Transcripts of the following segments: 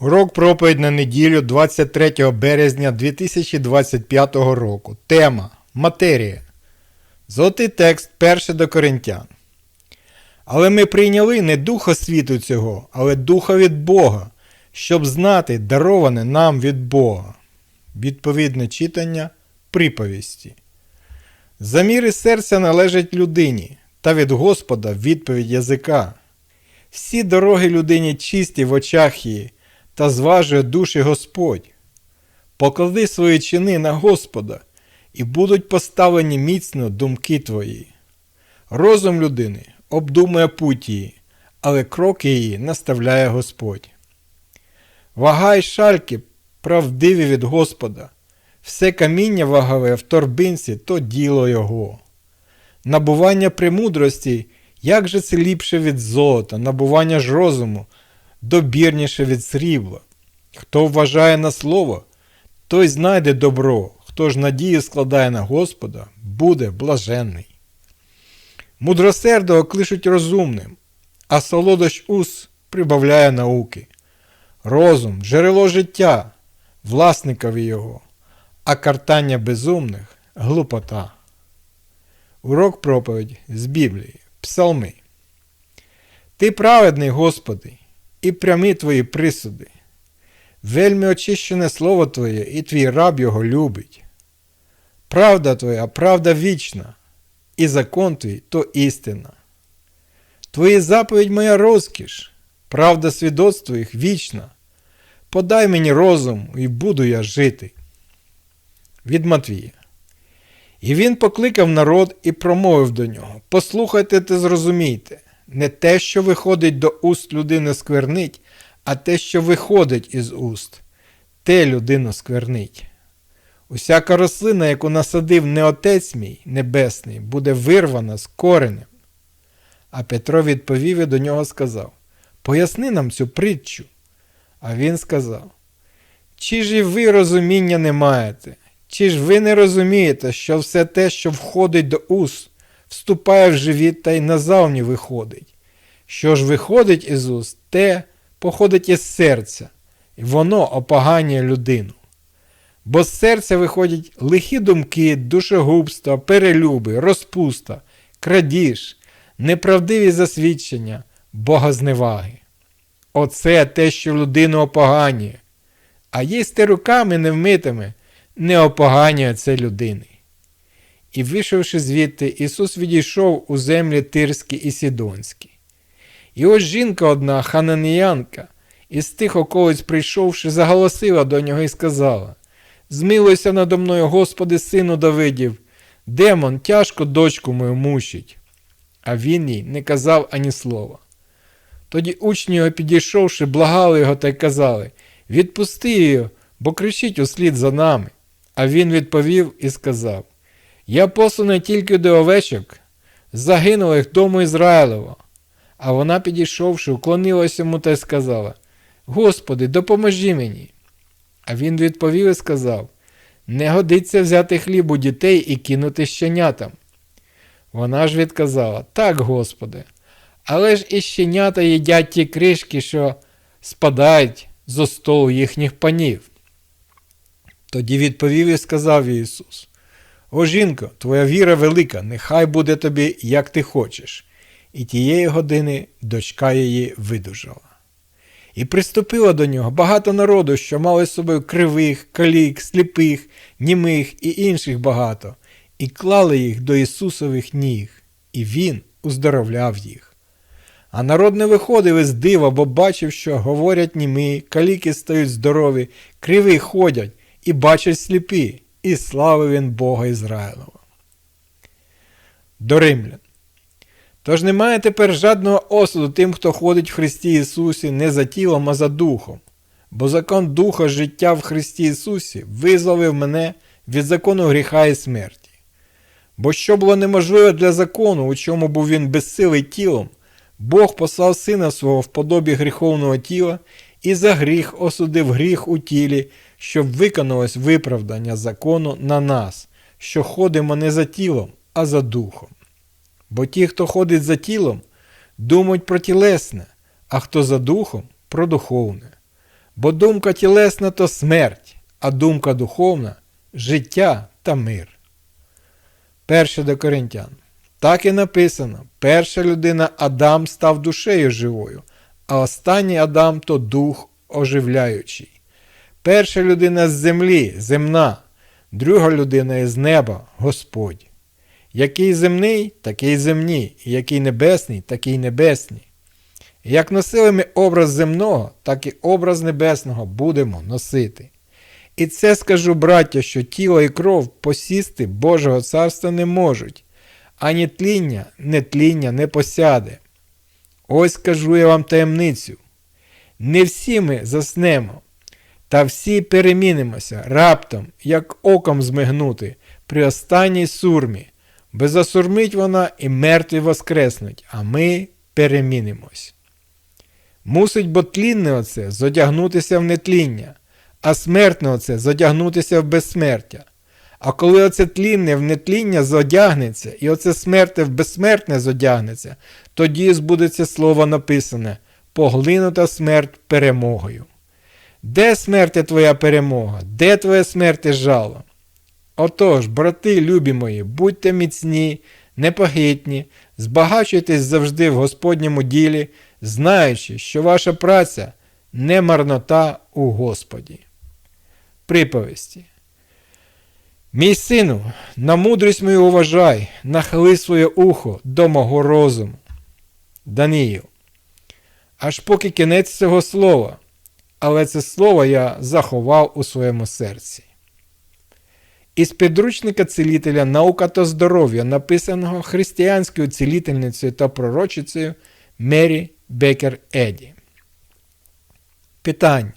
Урок проповідь на неділю 23 березня 2025 року. Тема Матерія. Золотий текст 1 до Коринтян. Але ми прийняли не духа світу цього, але духа від Бога, щоб знати, дароване нам від Бога. Відповідне читання приповісті. Заміри серця належать людині, та від Господа відповідь язика. Всі дороги людині чисті в очах її, та зважує душі Господь. Поклади свої чини на Господа, і будуть поставлені міцно думки твої. Розум людини обдумує путь її, але кроки її наставляє Господь. Вага й шальки правдиві від Господа, все каміння вагове в торбинці то діло Його. Набування премудрості, як же це ліпше від золота, набування ж розуму, добірніше від срібла. Хто вважає на слово, той знайде добро, хто ж надію складає на Господа, буде блаженний. Мудросердого клишуть розумним, а солодощ ус прибавляє науки. Розум, джерело життя, власникові його, а картання безумних глупота. Урок проповідь з Біблії, Псалми. Ти праведний, Господи, і прямі твої присуди. Вельми очищене слово Твоє, і твій раб його любить. Правда Твоя, правда вічна, і закон твій то істина. Твої заповідь моя розкіш, правда свідоцтво їх вічна. Подай мені розум, і буду я жити. Від Матвія. І він покликав народ і промовив до нього Послухайте та зрозумійте, не те, що виходить до уст людини сквернить, а те, що виходить із уст, те людину сквернить. Усяка рослина, яку насадив не отець мій небесний, буде вирвана з коренем. А Петро відповів і до нього сказав Поясни нам цю притчу. А він сказав Чи ж і ви розуміння не маєте? Чи ж ви не розумієте, що все те, що входить до уст, вступає в живіт та й назовні виходить? Що ж виходить із уст, те походить із серця, і воно опоганює людину. Бо з серця виходять лихі думки, душогубства, перелюби, розпуста, крадіж, неправдиві засвідчення, богозневаги. Оце те, що людину опоганює, а їсти руками невмитими не опоганює це людини. І, вийшовши звідти, Ісус відійшов у землі Тирські і Сідонські. І ось жінка одна, хананіянка, із тих околиць прийшовши, заголосила до нього і сказала Змилуйся надо мною, Господи, сину Давидів, демон тяжко дочку мою мучить. А він їй не казав ані слова. Тоді учні його підійшовши, благали його та й казали Відпусти її, бо кричить услід за нами. А він відповів і сказав Я посланий тільки до овечок, загинулих дому Ізраїлева. А вона, підійшовши, уклонилася йому та й сказала Господи, допоможи мені. А він відповів і сказав Не годиться взяти хліб у дітей і кинути щенятам. Вона ж відказала Так, Господи, але ж і щенята їдять ті кришки, що спадають зо столу їхніх панів. Тоді відповів і сказав Ісус О жінко, твоя віра велика, нехай буде тобі, як ти хочеш. І тієї години дочка її видужала. І приступило до нього багато народу, що мали з собою кривих, калік, сліпих, німих і інших багато, і клали їх до Ісусових ніг, і Він уздоровляв їх. А народ не виходив із дива, бо бачив, що говорять німи, каліки стають здорові, криві ходять і бачать сліпі, і славив він Бога Ізраїлова. До римлян. Тож немає тепер жадного осуду тим, хто ходить в Христі Ісусі не за тілом, а за духом. Бо закон Духа життя в Христі Ісусі визволив мене від закону гріха і смерті. Бо що було неможливе для закону, у чому був він безсилий тілом, Бог послав Сина свого в подобі гріховного тіла і за гріх осудив гріх у тілі, щоб виконалось виправдання закону на нас, що ходимо не за тілом, а за духом. Бо ті, хто ходить за тілом, думають про тілесне, а хто за духом про духовне. Бо думка тілесна то смерть, а думка духовна життя та мир. Перше до Коринтян. Так і написано: перша людина Адам став душею живою, а останній Адам то дух оживляючий. Перша людина з землі земна, друга людина із неба Господь. Який земний, такий земні, і який небесний, такий небесний. Як носили ми образ земного, так і образ небесного будемо носити. І це скажу, браття, що тіло і кров посісти Божого царства не можуть, ані тління, не тління не посяде. Ось скажу я вам таємницю. Не всі ми заснемо, та всі перемінимося раптом, як оком змигнути, при останній сурмі, бо засурмить вона і мертві воскреснуть, а ми перемінимось. Мусить бо тлінне оце зодягнутися в нетління, а смертне оце зодягнутися в безсмертя. А коли оце тлінне в нетління зодягнеться, і оце смерте в безсмертне зодягнеться, тоді збудеться слово написане поглинута смерть перемогою. Де смерти твоя перемога? Де твоя смерть жало? Отож, брати, любі мої, будьте міцні, непогитні, збагачуйтесь завжди в Господньому ділі, знаючи, що ваша праця не марнота у Господі. Приповісті. Мій сину, на мудрість мою уважай, нахили своє ухо до мого розуму. Даниїл. Аж поки кінець цього слова, але це слово я заховав у своєму серці. Із підручника цілителя Наука та здоров'я, написаного християнською цілительницею та пророчицею Мері Бекер Еді. Питання.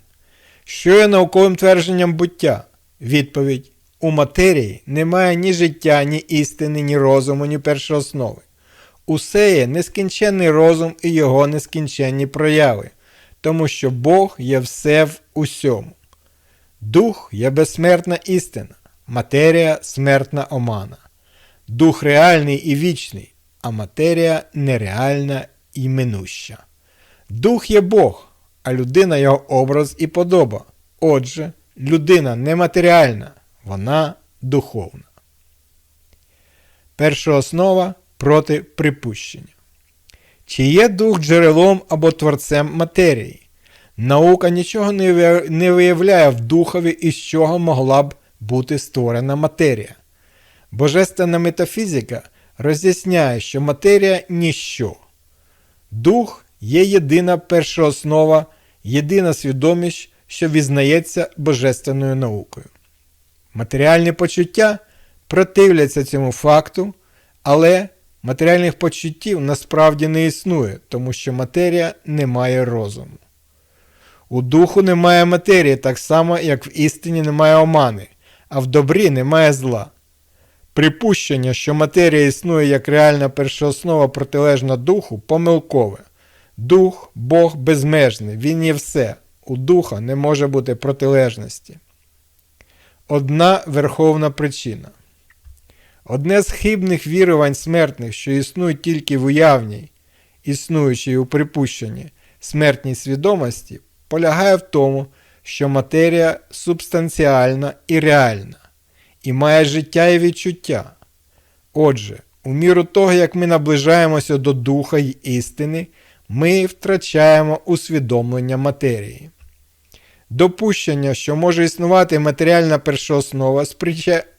Що є науковим твердженням буття? Відповідь. У матерії немає ні життя, ні істини, ні розуму, ні першооснови. Усе є нескінченний розум і його нескінченні прояви, тому що Бог є все в усьому. Дух є безсмертна істина, матерія смертна омана. Дух реальний і вічний, а матерія нереальна і минуща. Дух є Бог, а людина його образ і подоба. Отже, людина нематеріальна, вона духовна. Перша основа проти припущення. Чи є дух джерелом або творцем матерії? Наука нічого не виявляє в духові, із чого могла б бути створена матерія. Божественна метафізика роз'ясняє, що матерія ніщо. Дух є єдина першооснова, єдина свідомість, що візнається божественною наукою. Матеріальні почуття противляться цьому факту, але матеріальних почуттів насправді не існує, тому що матерія не має розуму. У духу немає матерії, так само, як в істині немає омани, а в добрі немає зла. Припущення, що матерія існує як реальна першооснова протилежна духу, помилкове. Дух Бог безмежний, Він є все. У духа не може бути протилежності. Одна верховна причина. Одне з хибних вірувань смертних, що існують тільки в уявній, існуючій у припущенні смертній свідомості, полягає в тому, що матерія субстанціальна і реальна, і має життя і відчуття. Отже, у міру того, як ми наближаємося до духа й істини, ми втрачаємо усвідомлення матерії. Допущення, що може існувати матеріальна першооснова,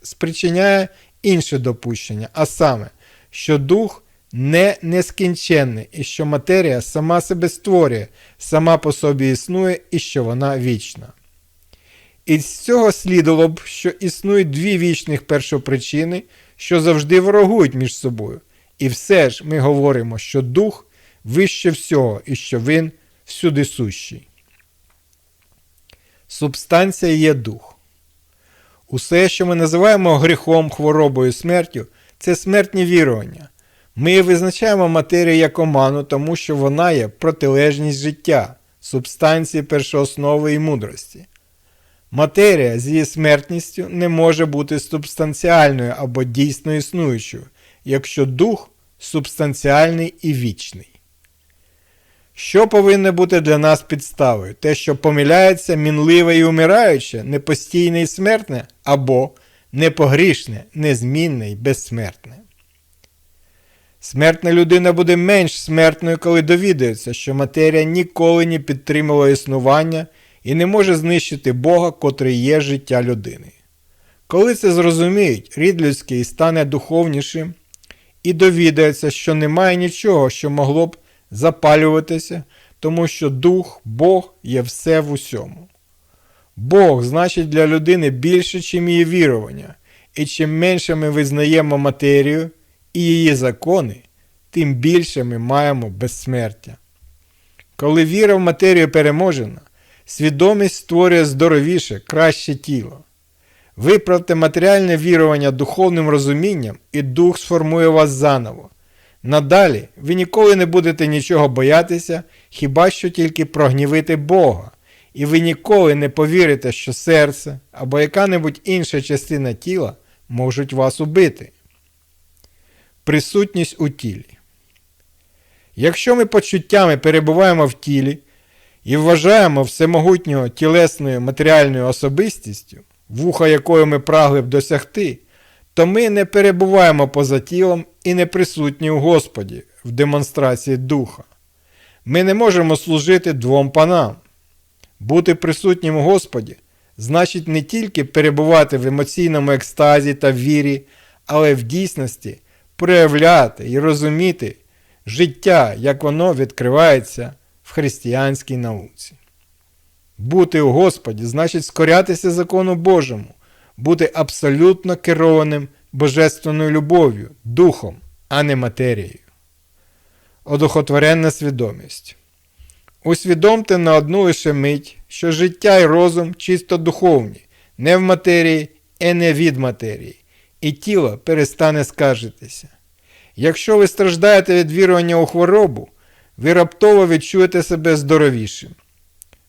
спричиняє інше допущення, а саме, що дух не нескінченний і що матерія сама себе створює, сама по собі існує і що вона вічна. Із цього слідувало б, що існують дві вічних першопричини, що завжди ворогують між собою. І все ж ми говоримо, що дух вище всього і що він всюди сущий. Субстанція є дух. Усе, що ми називаємо гріхом, хворобою, смертю, це смертні вірування. Ми визначаємо матерію як оману, тому що вона є протилежність життя, субстанції першооснови і мудрості. Матерія з її смертністю не може бути субстанціальною або дійсно існуючою, якщо дух субстанціальний і вічний. Що повинно бути для нас підставою? Те, що помиляється, мінливе і умираюче, непостійне і смертне, або непогрішне, незмінне і безсмертне. Смертна людина буде менш смертною, коли довідається, що матерія ніколи не підтримувала існування і не може знищити Бога, котрий є життя людини. Коли це зрозуміють, рід людський стане духовнішим і довідається, що немає нічого, що могло б запалюватися, тому що дух, Бог є все в усьому. Бог значить для людини більше, чим її вірування, і чим менше ми визнаємо матерію і її закони, тим більше ми маємо безсмертя. Коли віра в матерію переможена, свідомість створює здоровіше, краще тіло. Виправте матеріальне вірування духовним розумінням, і дух сформує вас заново. Надалі ви ніколи не будете нічого боятися, хіба що тільки прогнівити Бога, і ви ніколи не повірите, що серце або яка-небудь інша частина тіла можуть вас убити. Присутність у тілі. Якщо ми почуттями перебуваємо в тілі і вважаємо всемогутнього тілесною матеріальною особистістю, вуха якої ми прагли б досягти, то ми не перебуваємо поза тілом і не присутні у Господі в демонстрації духа. Ми не можемо служити двом панам. Бути присутнім у Господі значить не тільки перебувати в емоційному екстазі та вірі, але в дійсності проявляти і розуміти життя, як воно відкривається в християнській науці. Бути у Господі значить скорятися закону Божому, бути абсолютно керованим божественною любов'ю, духом, а не матерією. Одухотворенна свідомість. Усвідомте на одну лише мить, що життя і розум чисто духовні, не в матерії і не від матерії, і тіло перестане скаржитися. Якщо ви страждаєте від вірування у хворобу, ви раптово відчуєте себе здоровішим.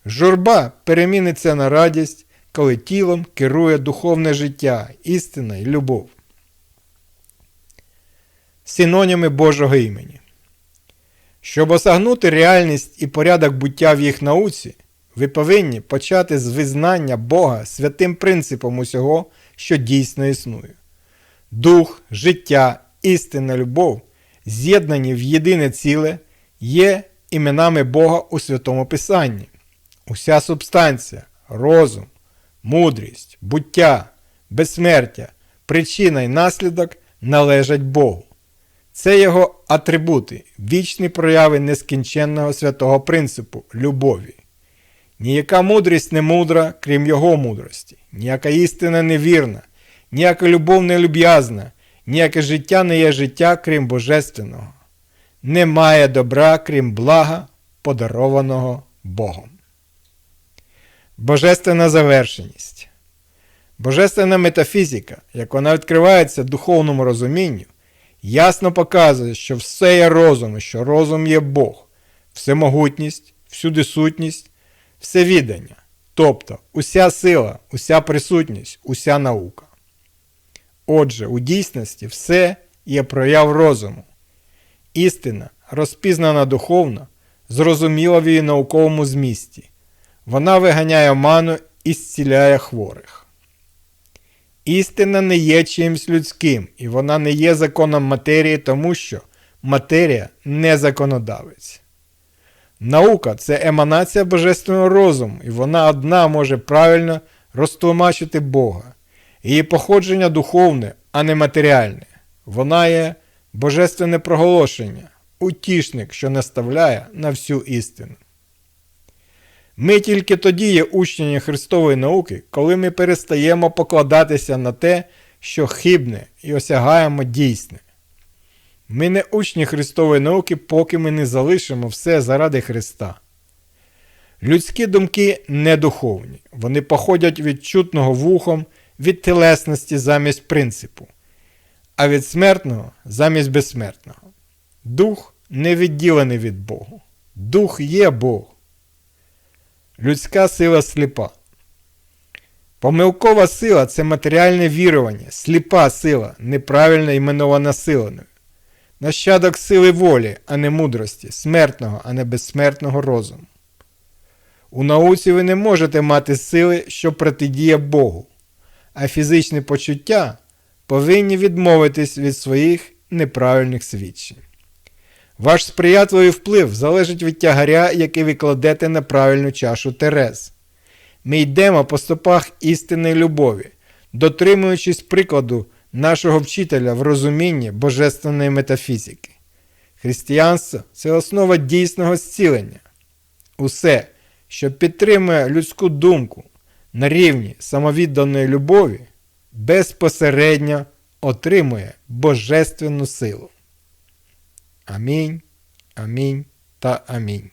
Журба переміниться на радість, коли тілом керує духовне життя, істина і любов. Синоніми Божого імені. Щоб осягнути реальність і порядок буття в їх науці, ви повинні почати з визнання Бога святим принципом усього, що дійсно існує. Дух, життя, істина, любов, з'єднані в єдине ціле, є іменами Бога у Святому Писанні. Уся субстанція, розум, мудрість, буття, безсмертя, причина й наслідок належать Богу. Це його атрибути, вічні прояви нескінченного святого принципу любові. Ніяка мудрість не мудра, крім Його мудрості, ніяка істина не вірна, ніяка любов не люб'язна, ніяке життя не є життя, крім Божественного. Немає добра, крім блага, подарованого Богом. Божественна завершеність. Божественна метафізика, як вона відкривається духовному розумінню, ясно показує, що все є розум, і що розум є Бог, всемогутність, всюди сутність, всевідання, тобто уся сила, уся присутність, уся наука. Отже, у дійсності все є прояв розуму. Істина, розпізнана духовно, зрозуміла в її науковому змісті. Вона виганяє ману і зціляє хворих. Істина не є чимсь людським, і вона не є законом матерії, тому що матерія не законодавець. Наука це еманація божественного розуму, і вона одна може правильно розтлумачити Бога. Її походження духовне, а не матеріальне. Вона є божественне проголошення, утішник, що наставляє на всю істину. Ми тільки тоді є учнями Христової науки, коли ми перестаємо покладатися на те, що хибне, і осягаємо дійсне. Ми не учні Христової науки, поки ми не залишимо все заради Христа. Людські думки не духовні, вони походять від чутного вухом, від телесності замість принципу, а від смертного замість безсмертного. Дух не відділений від Богу. Дух є Бог. Людська сила сліпа. Помилкова сила це матеріальне вірування, сліпа сила, неправильно іменована силою. нащадок сили волі, а не мудрості, смертного, а не безсмертного розуму. У науці ви не можете мати сили, що протидіє Богу, а фізичні почуття повинні відмовитись від своїх неправильних свідчень. Ваш сприятливий вплив залежить від тягаря, який ви кладете на правильну чашу Терез. Ми йдемо по стопах істинної любові, дотримуючись прикладу нашого вчителя в розумінні божественної метафізики. Християнство це основа дійсного зцілення. Усе, що підтримує людську думку на рівні самовідданої любові, безпосередньо отримує божественну силу. Amém, amém, tá, amém.